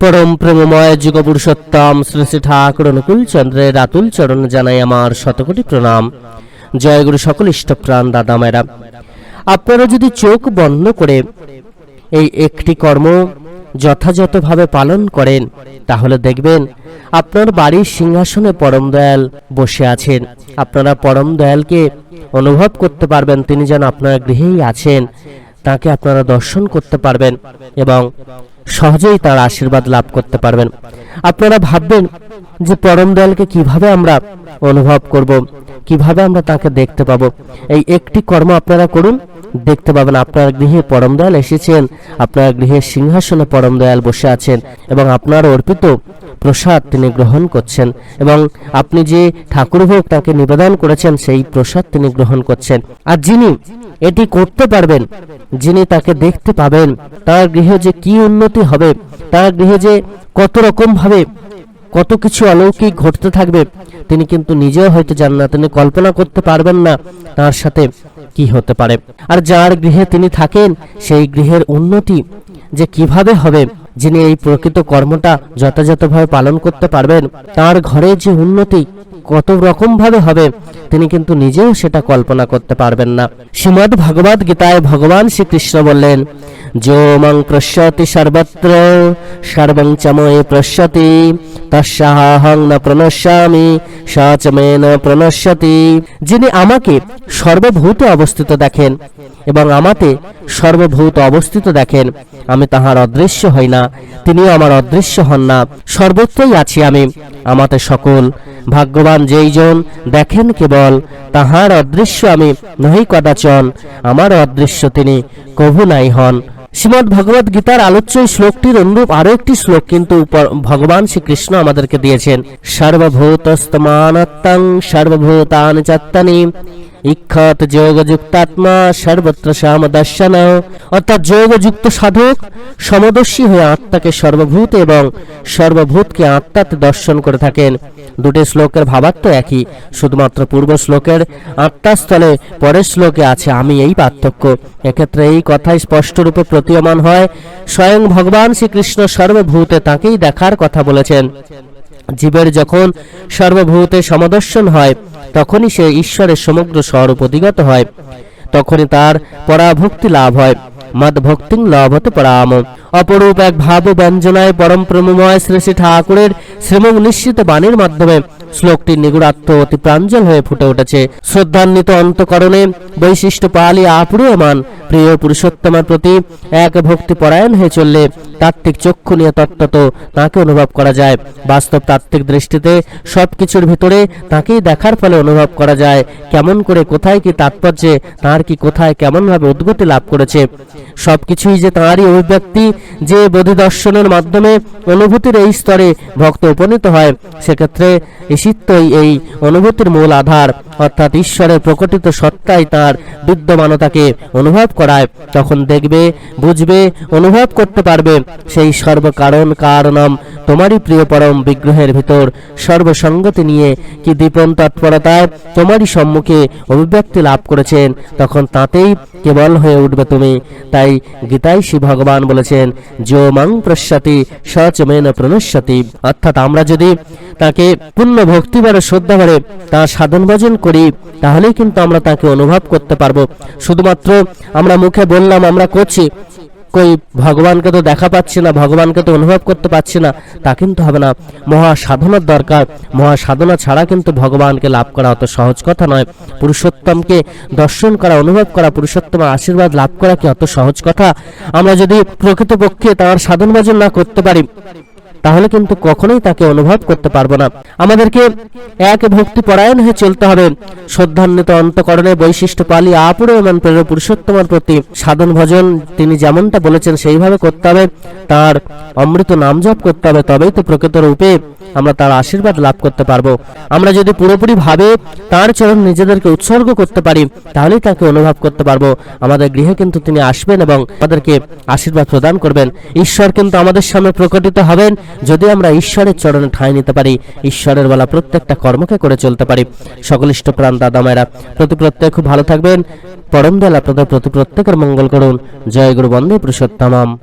পরম প্রেমময় যুগ পুরুষোত্তম শ্রী শ্রী ঠাকুর অনুকূল চন্দ্রের আতুল চরণ জানাই আমার শতকোটি প্রণাম। জয় গুরু সকল ইষ্টপ্রাণ দাদা মেরা আপনারা যদি চোখ বন্ধ করে এই একটি কর্ম যথাযথভাবে পালন করেন, তাহলে দেখবেন আপনার বাড়ির সিংহাসনে পরম দয়াল বসে আছেন। আপনারা পরম দয়ালকে অনুভব করতে পারবেন, তিনি যেন আপনার গৃহেই আছেন, তাকে আপনারা দর্শন করতে পারবেন এবং সহজেই তার আশীর্বাদ লাভ করতে পারবেন। আপনারা ভাববেন যে পরম দয়ালকে কীভাবে আমরা অনুভব করব, কীভাবে আমরা তাকে দেখতে পাব। এই একটি কর্ম আপনারা করুন, দেখতে পাবেন আপনার গৃহে পরম দয়াল এসেছেন, আপনার গৃহে সিংহাসনে পরম দয়াল বসে আছেন এবং আপনার অর্পিত প্রসাদ তিনি গ্রহণ করছেন এবং আপনি যে ঠাকুরভোগ তাকে নিবেদন করেছেন, সেই প্রসাদ তিনি গ্রহণ করছেন। আর যিনি এটি করতে পারবেন, যিনি তাকে দেখতে পাবেন, তার গৃহে যে কি উন্নতি হবে, তার গৃহে যে কত রকম ভাবে কত কিছু অলৌকিক ঘটতে থাকবে, তিনি কিন্তু নিজেও হয়তো জানেন না তিনি কল্পনা করতে পারবেন না তার সাথে কি হতে পারে। আর যার গৃহে তিনি থাকেন, সেই গৃহের উন্নতি যে কীভাবে হবে যিনি এই প্রকৃত কর্মটা যথাযথভাবে পালন করতে পারবেন, তার ঘরে যে উন্নতি কত রকম ভাবে হবে, তিনি কিন্তু নিজেও সেটা কল্পনা করতে পারবেন না। শ্রীমদ ভগবদ গীতায় ভগবান শ্রীকৃষ্ণ বললেন যো মং প্রশ্যতি সর্বত্র, সর্বং চময়ে প্রশ্যতি তস্যাহং ন প্রণশ্যামি সচমে ন প্রণশ্যতি। যিনি আমাকে সর্বভূতে অবস্থিত দেখেন এবং আমাতে সর্বভূত অবস্থিত দেখেন, আমি তাহার অদৃশ্য হই না, তিনিও আমার অদৃশ্য হন না, সর্বত্রই আছি আমি, আমাতে সকল, ভাগ্যবান যেইজন দেখেন কেবল, তাহার অদৃশ্য আমি, নহি কদাচন আমার অদৃশ্য তিনি, কভু নাই হন। শ্রীমদ ভগবত গীতার আলোচ্য শ্লোকটির অনুরূপ আরও একটি শ্লোক কিন্তু ভগবান শ্রীকৃষ্ণ আমাদেরকে দিয়েছেন। সর্বভূতস্তমানত্তং সর্বভূতান চাত্তানি ইক্ষত যোগযুক্তাত্মা সর্বত্র সমদর্শন অর্থাৎ যোগযুক্ত সাধক সমদর্শী হয়ে আত্মাকে সর্বভূত এবং সর্বভূতকে আত্মাতে দর্শন করে থাকেন। দুটি শ্লোকের ভাবার্থ একই, শুধুমাত্র পূর্ব শ্লোকের আত্মাস্থলে পরের শ্লোকে আছে, আমি এই পার্থক্য। এক্ষেত্রে এই কথাই স্পষ্টরূপে প্রতীয়মান হয়, স্বয়ং ভগবান শ্রীকৃষ্ণ সর্বভূতে তাকেই দেখার কথা বলেছেন। জীবের যখন সর্বভূতে সমদর্শন হয়, তখনই সে ঈশ্বরের সমগ্র স্বরূপ অধিগত হয়, তখনই তার পরাভক্তি লাভ হয়। মদ লভত পরাম। অপরূপ এক ভাব ব্যঞ্জনায় পরম প্রেমময় শ্রী শ্রী ঠাকুরের শ্রীমুখ নিশ্চিত বাণীর মাধ্যমে শ্লোকটির নিগুড়াত্ম অতি প্রাঞ্জল হয়ে ফুটে উঠেছে। শ্রদ্ধান্বিত অন্তকরণে বৈশিষ্ট্য পালি আপুরীয়মান। প্রিয় পুরুষোত্তমার প্রতি এক ভক্তি পরায়ণ হয়ে চললে তাত্ত্বিক চক্ষু নিয়ে তত্ত্বত তাকে অনুভব করা যায়। বাস্তব তাত্ত্বিক দৃষ্টিতে সবকিছুর ভিতরে তাকেই দেখার ফলে অনুভব করা যায়, কেমন করে কোথায় কি তাৎপর্যে তার কি কোথায় কেমনভাবে উদ্গতি লাভ করেছে। সবকিছুই যে তাঁরই অভিব্যক্তি, যে বোধি দর্শনের মাধ্যমে অনুভূতির এই স্তরে ভক্ত উপনীত হয়, সেক্ষেত্রে ঈশিত্বই এই অনুভূতির মূল আধার। অর্থাৎ ঈশ্বরের প্রকটিত সত্তাই তার বিদ্যমানতাকে অনুভব করায়। তখন দেখবে, বুঝবে, অনুভব করতে পারবে, সেই সর্বকারণ কারণম তোমারই প্রিয় পরম বিগ্রহের ভিতর সর্বসঙ্গতি নিয়ে কি দীপন তৎপরতায় তোমারই সম্মুখে অভিব্যক্তি লাভ করেছেন, তখন তাতেই কেবল হয়ে উঠবে তুমি। তাই গীতাই শ্রী ভগবান বলেছেন, যো মাং প্রস্যাতি সচমেন প্রণশ্যতি। অর্থাৎ আমরা যদি তাকে পূর্ণ ভক্তি ভরে শ্রদ্ধা ভরে তার সাধন ভজন করি, তাহলেই কিন্তু আমরা তাকে অনুভব করতে পারব। শুধুমাত্র আমরা মুখে বললাম, আমরা করছি। কই, ভগবানকে তো দেখা পাচ্ছি না, ভগবানকে তো অনুভব করতে পারছি না, তা কিন্তু হবে না। মহা সাধনার দরকার। মহা সাধনা ছাড়া কিন্তু ভগবানকে লাভ করা অত সহজ কথা নয়। পুরুষোত্তমকে দর্শন করা, অনুভব করা, পুরুষোত্তমের আশীর্বাদ লাভ করা কি অত সহজ কথা? আমরা যদি প্রকৃতপক্ষে তার সাধন ভজন না করতে পারি তাহলে কিন্তু কখনোই তাকে অনুভব করতে পারব না। আমাদেরকে এক ভক্তি পরায়ণ হয়ে চলতে হবে। শ্রদ্ধান্বিত অন্তকরণে বৈশিষ্ট্য পালি আপুরে এমন প্রেম পুরুষোত্তমার প্রতি সাধন ভজন তিনি যেমনটা বলেছেন সেইভাবে করতে হবে। তার অমৃত নাম জপ করতে হবে, তবেই তো প্রকৃত রূপে আমরা তার আশীর্বাদ লাভ করতে পারব। আমরা যদি পুরোপুরি ভাবে তার চরণ নিজেদেরকে উৎসর্গ করতে পারি, তাহলেই তাকে অনুভব করতে পারব। আমাদের গৃহে কিন্তু তিনি আসবেন এবং আমাদেরকে আশীর্বাদ প্রদান করবেন। ঈশ্বর কিন্তু আমাদের সামনে প্রকটিত হবেন, যদি আমরা ঈশ্বরের চরণে ঠাঁই নিতে পারি, ঈশ্বরের বলা প্রত্যেকটা কর্মকে করে চলতে পারি। সকলিষ্ট প্রাণ দাদা মায়েরা প্রতি প্রত্যেক খুব ভালো থাকবেন। পরম দয়াল আপনাদের প্রতি প্রত্যেকের মঙ্গল করুন। জয় গুরু বন্দে পুরুষোত্তমাম।